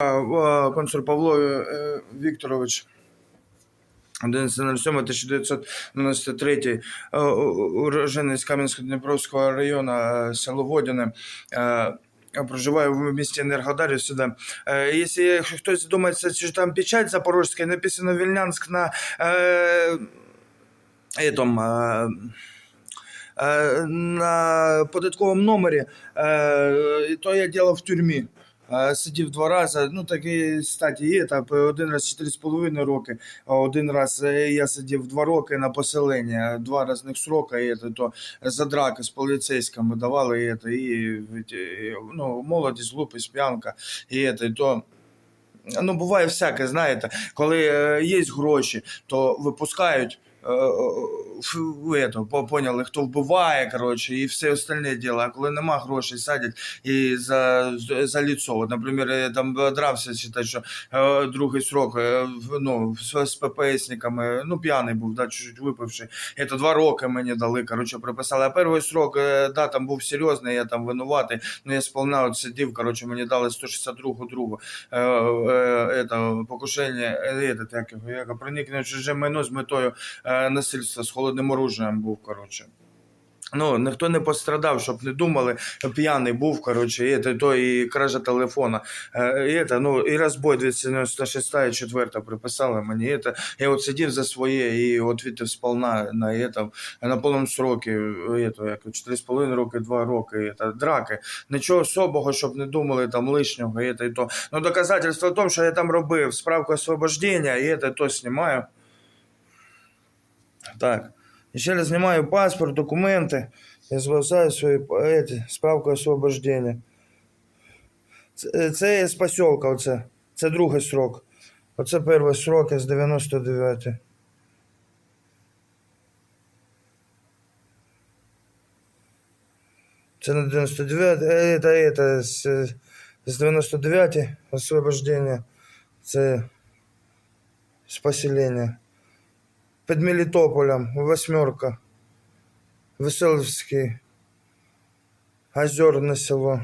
А, Консул Павло е, Вікторович. 11.07.1993, е, уроженець Кам'янсько-Дніпровського району, е, село Водяне. Проживаю в місті Енергодарі сюди. Якщо хтось думає, що там печать запорожська, написано Вільнянськ на этом, на податковому номері, то я діло в тюрмі. Сидів два рази, ну такі статі є, там один раз 4,5 роки, а один раз е, я сидів два роки на поселення, два різних срока, і це, то за драки з поліцейськими давали, і, це, і, ну, молодість, глупість, п'янка, і, це, то Ну, буває всяке, знаєте, коли е, є гроші, то випускають. Е, е, по- поняли, хто вбиває, коротше, і все остальне діло. А коли нема грошей, садять і за, за ліцо. От, наприклад, я там дрався, читати, що е, другий срок е, ну, з, з ППСниками, ну, п'яний був, да, чуть-чуть випивши. І то два роки мені дали, коротше, приписали. А перший срок, е, да, там був серйозний, я там винуватий, ну, я сповна от сидів, коротше, мені дали 162 другу е, е, это, покушення, е, як його, проникнення чуже майно з метою е, насильства з холодним оружием був, коротше. Ну, ніхто не пострадав, щоб не думали, п'яний був, коротше, і, це, то, і кража телефона. Е, і, це, ну, і розбой 296 і 4 приписали мені. І, це, я от сидів за своє і от відтив сполна на, это, на повному срокі, это, як, 4,5 роки, 2 роки, і, це, драки. Нічого особого, щоб не думали там лишнього, і, це, і то. Ну, доказательство в тому, що я там робив справку освобождення, і це то знімаю. Так. Ще раз знімаю паспорт, документи. Я звертаю свої эти, справку освобождення. Це, це є з посілка, оце. Це другий срок. Оце перший срок з 99. Це на 99, е, це, це з, з 99 освобождення. Це з поселення. Під Мелітополем, восьмерка. Веселівський. Озерне село.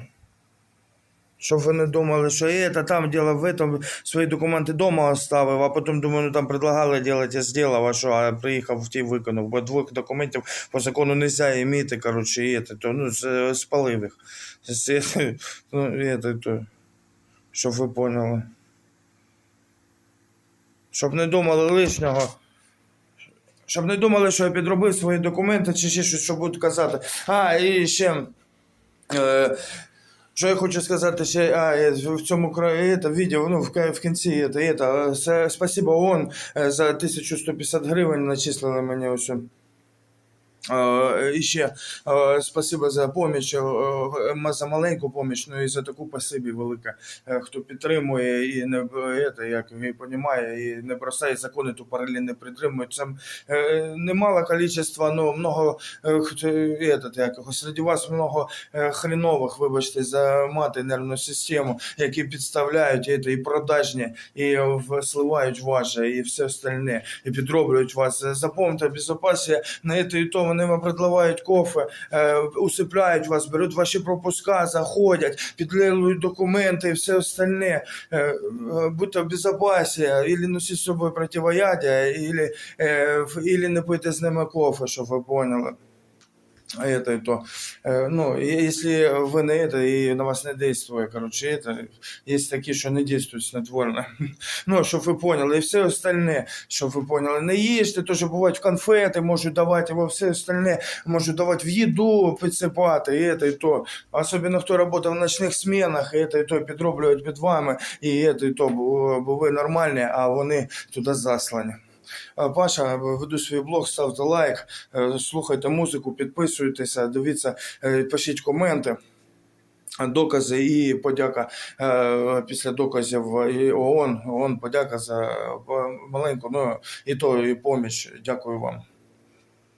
Щоб ви не думали, що є, та там діло в этом, свої документи вдома оставив, а потім думаю, ну там предлагали робити, я зробив, а що, а приїхав в ті виконав, бо двох документів по закону не можна іміти, коротше, і це, то, ну, спалив їх. Ну, і то, щоб ви поняли. Щоб не думали лишнього. Щоб не думали, що я підробив свої документи чи ще щось, що будуть казати. А, і ще. Е, що я хочу сказати ще а, е, в цьому краї це, відео, ну, в, в кінці це, це, е, спасибо ООН е, за 1150 гривень начислили мені ось. Е, І ще е, спасибо за поміч, е, за маленьку поміч, ну і за таку спасибі велике, е, хто підтримує і не це, як і понімає, і не бросає закони, то паралельно не підтримує. Це немало количество, ну много этот, як, серед вас много хренових, вибачте, за мати нервну систему, які підставляють це, і продажні, і сливають ваше, і все остальне, і підроблюють вас. Запомните, безопасія на це і то вони вам предлагають кофе, е, усипляють вас, беруть ваші пропуска, заходять, підлилують документи і все остальне. Е, е, будьте в безпеці, або носіть з собою противоядя, або, не пийте з ними кофе, щоб ви поняли А это и то. Э, Ну, и если вы на это и на вас не действует, короче, это есть такие, що не дійствують снотворно. Ну, щоб ви поняли, і все остальне, щоб ви поняли. Не їжте, то що бувають конфети, можуть давати, во все остальне, можуть давати в їду, підсипати, і це, і то. Особливо, хто працює в ночних змінах, і це, і то підроблюють під вами, і це, і то, бо бо ви нормальні, а вони туди заслані. А, Паша, веду свій блог, ставте лайк, е, слухайте музику, підписуйтеся, дивіться, е, пишіть коменти. Докази і подяка е, після доказів і ООН. ООН подяка за е, маленьку, ну і то і поміч. Дякую вам.